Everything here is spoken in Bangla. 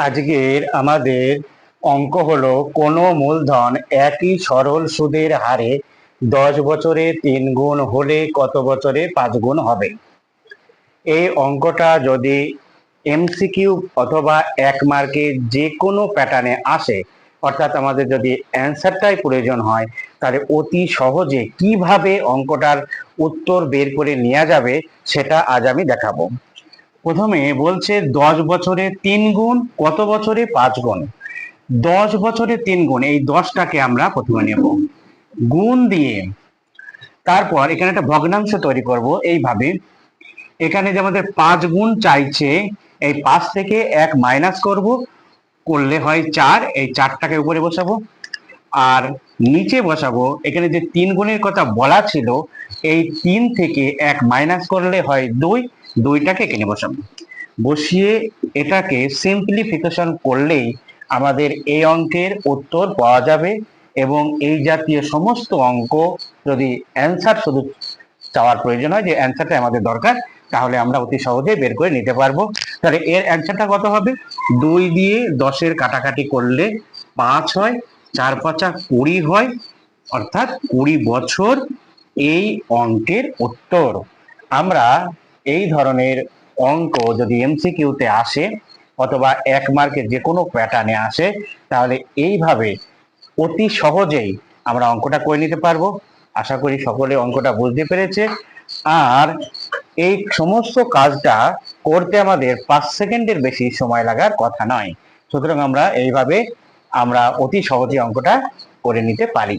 আজকের আমাদের অঙ্ক হলো কোনো মূলধন একই সরল সুদের হারে দশ বছরে তিন গুণ হলে কত বছরে পাঁচ গুণ হবে? এই অঙ্কটা যদি এমসিকিউ অথবা এক মার্কে যে কোনো প্যাটার্নে আসে, অর্থাৎ আমাদের যদি অ্যান্সারটাই প্রয়োজন হয়, তাহলে অতি সহজে কীভাবে অঙ্কটার উত্তর বের করে নেওয়া যাবে সেটা আজ আমি দেখাবো। প্রথমে বলছে দশ বছরে তিন গুণ, কত বছরে পাঁচ গুণ? দশ বছরে তিন গুণ, এই দশটাকে আমরা প্রথমে নেব। গুণ দিয়ে তারপর এখানে একটা ভগ্নাংশ তৈরি করব এইভাবে। এখানে যে আমাদের পাঁচ গুণ চাইছে, এই পাঁচ থেকে এক মাইনাস করব, করলে হয় চার, এই চারটাকে উপরে বসাবো। আর নিচে বসাবো, এখানে যে তিন গুণের কথা বলা ছিল, এই তিন থেকে এক মাইনাস করলে হয় দুই দুইটাকে এখানে বসাবো। বসিয়ে এটাকে সিম্পলিফিকেশন করলেই আমাদের এই অঙ্কের উত্তর পাওয়া যাবে এবং এই জাতীয় সমস্ত অঙ্ক যদি অ্যান্সার শুধু চাওয়ার প্রয়োজন হয়, যে অ্যান্সারটা আমাদের দরকার, তাহলে আমরা অতি সহজে বের করে নিতে পারব। তাহলে এর অ্যান্সারটা কত হবে? দুই দিয়ে দশের কাটাকাটি করলে পাঁচ হয়, চার পাঁচা কুড়ি হয়, অর্থাৎ কুড়ি বছর এই অঙ্কের উত্তর। আমরা এই ধরনের অঙ্ক যদি এমসিকিউতে আসে অথবা এক মার্কের যে কোনো প্যাটার্নে আসে, তাহলে এইভাবে অতি সহজেই আমরা অঙ্কটা করে নিতে পারব। আশা করি সকলে অঙ্কটা বুঝতে পেরেছে। আর এই সমস্ত কাজটা করতে আমাদের পাঁচ সেকেন্ডের বেশি সময় লাগার কথা নয়। সুতরাং আমরা এইভাবে আমরা অতি সহজে অঙ্কটা করে নিতে পারি।